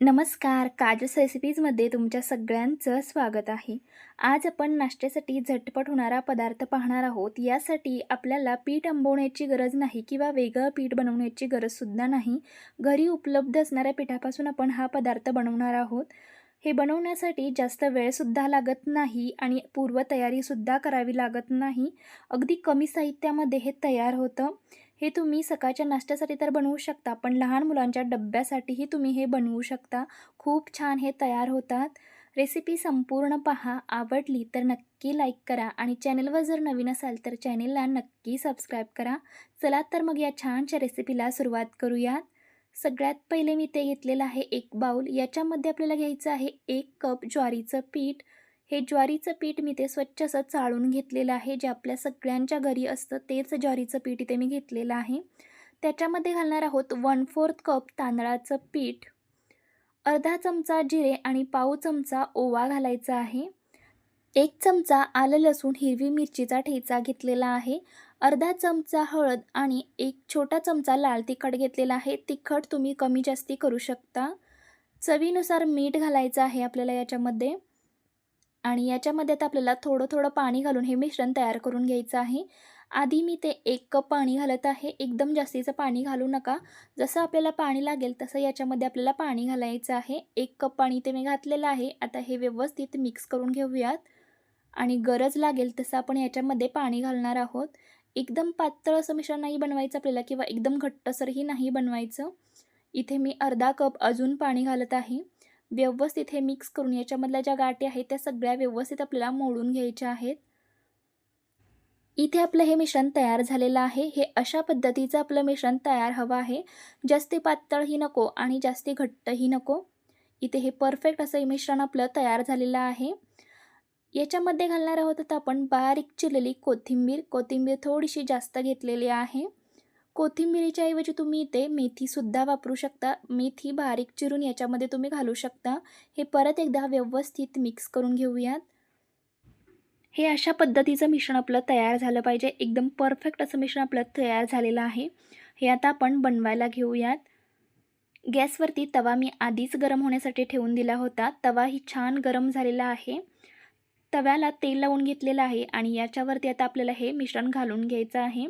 नमस्कार काजस रेसिपीजमध्ये तुमच्या सगळ्यांचं स्वागत आहे. आज आपण नाश्त्यासाठी झटपट होणारा पदार्थ पाहणार आहोत. यासाठी आपल्याला पीठ आंबवण्याची गरज नाही किंवा वेगळं पीठ बनवण्याची गरजसुद्धा नाही. घरी उपलब्ध असणाऱ्या पिठापासून आपण हा पदार्थ बनवणार आहोत. हे बनवण्यासाठी जास्त वेळसुद्धा लागत नाही आणि पूर्वतयारीसुद्धा करावी लागत नाही. अगदी कमी साहित्यामध्ये हे तयार होतं. हे तुम्ही सकाळच्या नाश्त्यासाठी तर बनवू शकता पण लहान मुलांच्या डब्यासाठीही तुम्ही हे बनवू शकता. खूप छान हे तयार होतात. रेसिपी संपूर्ण पहा. आवडली तर नक्की लाईक करा आणि चॅनलवर जर नवीन असाल तर चॅनेलला नक्की सबस्क्राईब करा. चला तर मग या छानशा रेसिपीला सुरुवात करूयात. सगळ्यात पहिले मी ते घेतलेलं आहे एक बाऊल याच्यामध्ये आपल्याला घ्यायचं आहे एक कप ज्वारीचं पीठ. हे ज्वारीचं पीठ मी ते स्वच्छ असं चाळून घेतलेलं आहे. जे आपल्या सगळ्यांच्या घरी असतं तेच ज्वारीचं पीठ इथे मी घेतलेलं आहे. त्याच्यामध्ये घालणार आहोत वन फोर्थ कप तांदळाचं पीठ. अर्धा चमचा जिरे आणि पाव चमचा ओवा घालायचा आहे. एक चमचा आलं लसूण हिरवी मिरचीचा ठेचा घेतलेला आहे. अर्धा चमचा हळद आणि एक छोटा चमचा लाल तिखट घेतलेला आहे. तिखट तुम्ही कमी जास्ती करू शकता. चवीनुसार मीठ घालायचं आहे आपल्याला याच्यामध्ये. आणि याच्यामध्ये आता आपल्याला थोडं थोडं पाणी घालून हे मिश्रण तयार करून घ्यायचं आहे. आधी मी ते एक कप पाणी घालत आहे. एकदम जास्तीचं पाणी घालू नका. जसं आपल्याला पाणी लागेल तसं याच्यामध्ये आपल्याला पाणी घालायचं आहे. एक कप पाणी ते मी घातलेलं आहे. आता हे व्यवस्थित मिक्स करून घेऊयात. आणि गरज लागेल तसं आपण याच्यामध्ये पाणी घालणार आहोत. एकदम पातळ असं मिश्रण नाही बनवायचं आपल्याला किंवा एकदम घट्टसरही नाही बनवायचं. इथे मी अर्धा कप अजून पाणी घालत आहे. व्यवस्थित हे मिक्स करून याच्यामधल्या ज्या गाठी आहेत त्या सगळ्या व्यवस्थित आपल्याला मोडून घ्यायच्या आहेत. इथे आपलं हे मिश्रण तयार झालेलं आहे. हे अशा पद्धतीचं आपलं मिश्रण तयार हवं आहे. जास्ती पातळही नको आणि जास्ती घट्टही नको. इथे हे परफेक्ट असं हे मिश्रण आपलं तयार झालेलं आहे. याच्यामध्ये घालणार आहोत आता आपण बारीक चिरलेली कोथिंबीर. कोथिंबीर थोडीशी जास्त घेतलेली आहे. कोथिंबिरीच्या ऐवजी तुम्ही इथे मेथीसुद्धा वापरू शकता. मेथी बारीक चिरून याच्यामध्ये तुम्ही घालू शकता. हे परत एकदा व्यवस्थित मिक्स करून घेऊयात. हे अशा पद्धतीचं मिश्रण आपलं तयार झालं पाहिजे. एकदम परफेक्ट असं मिश्रण आपलं तयार झालेलं आहे. हे आता आपण बनवायला घेऊयात. गॅसवरती तवा मी आधीच गरम होण्यासाठी ठेवून दिला होता. तवा ही छान गरम झालेला आहे. तव्याला तेल लावून घेतलेलं आहे आणि याच्यावरती आता आपल्याला हे मिश्रण घालून घ्यायचं आहे.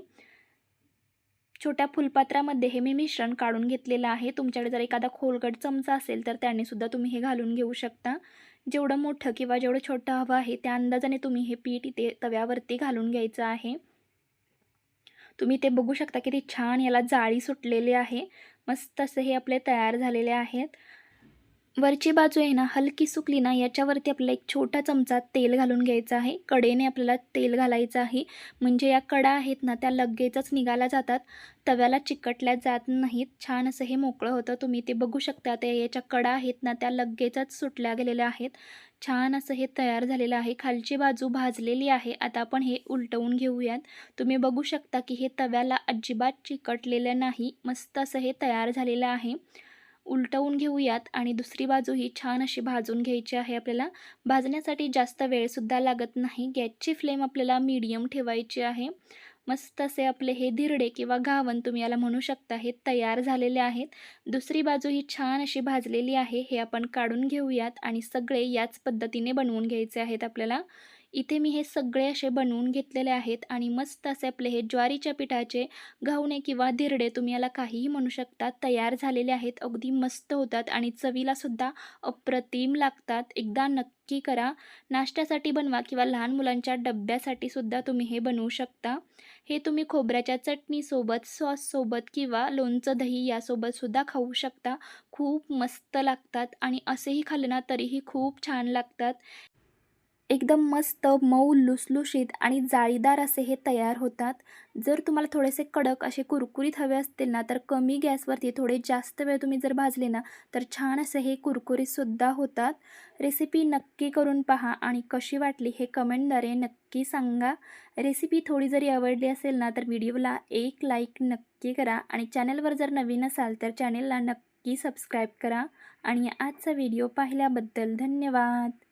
छोट्या फुलपात्रामध्ये हे मी मिश्रण काढून घेतलेलं आहे. तुमच्याकडे जर एखादा खोलगट चमचा असेल तर त्यानेसुद्धा तुम्ही हे घालून घेऊ शकता. जेवढं मोठं किंवा जेवढं छोटं हवं आहे त्या अंदाजाने तुम्ही हे पीठ इथे तव्यावरती घालून घ्यायचं आहे. तुम्ही ते बघू शकता किती छान याला जाळी सुटलेली आहे. मस्त असे हे आपले तयार झालेले आहेत. वरची बाजू आहे ना हलकी सुकली ना याच्यावरती आपल्याला एक छोटा चमचा तेल घालून घ्यायचं आहे. कडेने आपल्याला तेल घालायचं आहे. म्हणजे या कडा आहेत ना त्या लगेचच निघाल्या जातात. तव्याला चिकटल्या जात नाहीत. छान असं हे मोकळं होतं. तुम्ही ते बघू शकता. ते याच्या कडा आहेत ना त्या लगेचच सुटल्या गेलेल्या आहेत. छान असं हे तयार झालेलं आहे. खालची बाजू भाजलेली आहे. आता आपण हे उलटवून घेऊयात. तुम्ही बघू शकता की हे तव्याला अजिबात चिकटलेलं नाही. मस्त असं हे तयार झालेलं आहे. उलटवून घेऊयात आणि दुसरी बाजू ही छान अशी भाजून घ्यायची आहे आपल्याला. भाजण्यासाठी जास्त वेळसुद्धा लागत नाही. गॅसची फ्लेम आपल्याला मीडियम ठेवायची आहे. मस्त असे आपले हे धिरडे किंवा घावन तुम्ही याला म्हणू शकता हे तयार झालेले आहेत. दुसरी बाजू ही छान अशी भाजलेली आहे हे आपण काढून घेऊयात आणि सगळे याच पद्धतीने बनवून घ्यायचे आहेत आपल्याला. इथे मी हे सगळे असे बनवून घेतलेले आहेत आणि मस्त असे आपले हे ज्वारीच्या पिठाचे घावणे किंवा धिरडे तुम्ही याला काहीही म्हणू शकता तयार झालेले आहेत अगदी मस्त होतात आणि चवीलासुद्धा अप्रतिम लागतात. एकदा नक्की करा. नाश्त्यासाठी बनवा किंवा लहान मुलांच्या डब्यासाठी सुद्धा तुम्ही हे बनवू शकता. हे तुम्ही खोबऱ्याच्या चटणीसोबत सॉससोबत किंवा लोणचं दही यासोबतसुद्धा खाऊ शकता. खूप मस्त लागतात आणि असेही खाल्लं ना तरीही खूप छान लागतात. एकदम मस्त मऊ लुसलुशीत आणि जाळीदार असे हे तयार होतात. जर तुम्हाला थोडेसे कडक असे कुरकुरीत हवे असतील ना तर कमी गॅसवरती थोडे जास्त वेळ तुम्ही जर भाजले ना तर छान असे हे कुरकुरीतसुद्धा होतात. रेसिपी नक्की करून पहा आणि कशी वाटली हे कमेंटद्वारे नक्की सांगा. रेसिपी थोडी जरी आवडली असेल ना तर व्हिडिओला एक लाईक नक्की करा आणि चॅनलवर जर नवीन असाल तर चॅनेलला नक्की सबस्क्राईब करा. आणि आजचा व्हिडिओ पाहिल्याबद्दल धन्यवाद.